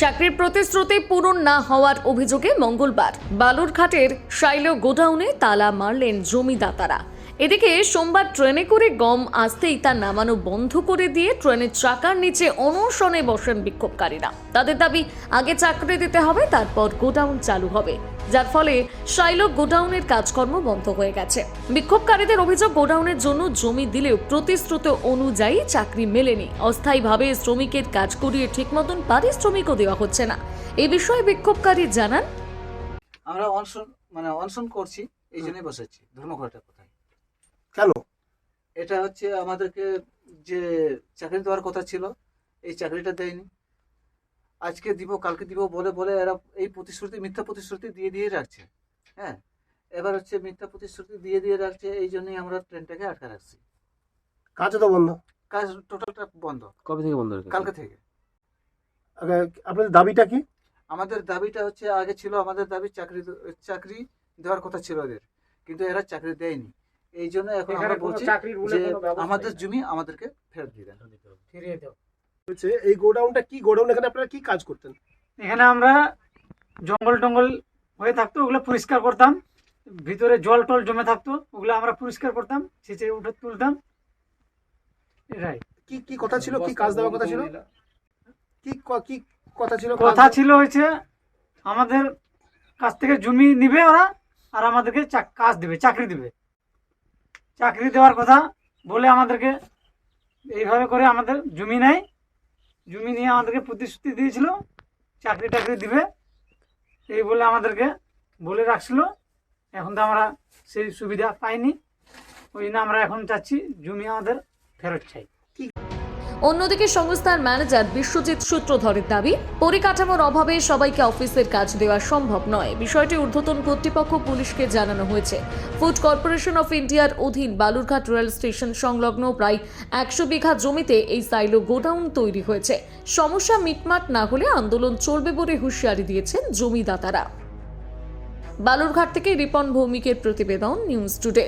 চাকরির প্রতিশ্রুতি পূরণ না হওয়ার অভিযোগে মঙ্গলবার বালুরঘাটের শাইল গোডাউনে তালা মারলেন জমিদাতারা। এদিকে সোমবার ট্রেনে করে গম আসতেই তা নামানো বন্ধ করে দিয়ে ট্রেনের চাকার নিচে অনশনে বসেন বিক্ষোভকারীরা। তাদের দাবি, আগে চাকরি দিতে হবে, তারপর গোডাউন চালু হবে। যার ফলে শাইলক গোডাউনের কাজকর্ম বন্ধ হয়ে গেছে। বিক্ষোভকারীদের অভিযোগ গোডাউনের জন্য জমি দিলেও প্রতিশ্রুত অনুযায়ী চাকরি মেলেনি। অস্থায়ীভাবে শ্রমিকের কাজ করিয়ে ঠিক মতন পারিশ্রমিকও দেওয়া হচ্ছে না। এ বিষয়ে বিক্ষোভকারী জানান আমরা অনশন মানে অনশন করছি এই জন্যই বসেছি। ধর্মঘটের কোথায় কেন? এটা হচ্ছে আমাদেরকে যে চাকরি দেওয়ার কথা ছিল এই চাকরিটা দেয়নি। আজকে দিব কালকে দিব বলে বলে এরা এই প্রতিশ্রুতি মিথ্যা প্রতিশ্রুতি দিয়ে দিয়ে রাখছে। হ্যাঁ? এবার হচ্ছে মিথ্যা প্রতিশ্রুতি দিয়ে দিয়ে রাখছে এই জন্যই আমরা ট্রেনটাকে আটকা রাখছি। কাজ তো বন্ধ? কাজ টোটালটা বন্ধ। কবে থেকে বন্ধ কালকে থেকে। আপনাদের দাবিটা কি? আমাদের দাবিটা হচ্ছে আগে ছিল আমাদের দাবি চাকরি চাকরি দেওয়ার কথা ছিল ওদের কিন্তু এরা চাকরি দেয়নি। এই জন্য এখন আমরা বলছি যে আমাদের জমি আমাদেরকে ফেরত দিয়ে দেন। হচ্ছে এই গোডাউনটা কি গোডাউন? এখানে আপনারা কি কাজ করতেন? এখানে আমরা জঙ্গল টঙ্গল হয়ে থাকতো ওগুলো পরিষ্কার করতাম। ভিতরে জল টল জমে থাকতো ওগুলো আমরা পরিষ্কার করতাম ছিঁচে উঠে তুলতাম। এটাই। কি কি কথা ছিল? কি কাজ দেওয়ার কথা ছিল? কি কি কথা ছিল? কথা ছিল হয়েছে আমাদের কাছ থেকে জমি নিবে ওরা আর আমাদেরকে কাজ দেবে চাকরি দেবে। চাকরি দেওয়ার কথা বলে আমাদেরকে এইভাবে করে আমাদের জমি নেয়। জমি নিয়ে আমাদেরকে প্রতিশ্রুতি দিয়েছিল চাকরি টাকরি দিবে, এই বলে আমাদেরকে বলে রাখছিল। এখন তো আমরা সেই সুবিধা পাইনি। ওই জন্য আমরা এখন চাচ্ছি জমি আমাদের ফেরত চাই। অন্যদিকে সংস্থার ম্যানেজার বিশ্বজিৎ সূত্রধরের দাবি, পরিকাঠামোর অভাবে সবাইকে অফিসের কাজ দেওয়া সম্ভব নয়। বিষয়টি ঊর্ধ্বতন কর্তৃপক্ষ পুলিশকে জানানো হয়েছে। ফুড কর্পোরেশন অফ ইন্ডিয়ার অধীন বালুরঘাট রেল স্টেশন সংলগ্ন প্রায় একশো বিঘা জমিতে এই সাইলো গোডাউন তৈরি হয়েছে। সমস্যা মিটমাট না হলে আন্দোলন চলবে বলে হুঁশিয়ারি দিয়েছেন জমিদাতারা। বালুরঘাট থেকে রিপন ভৌমিকের প্রতিবেদন নিউজ টুডে।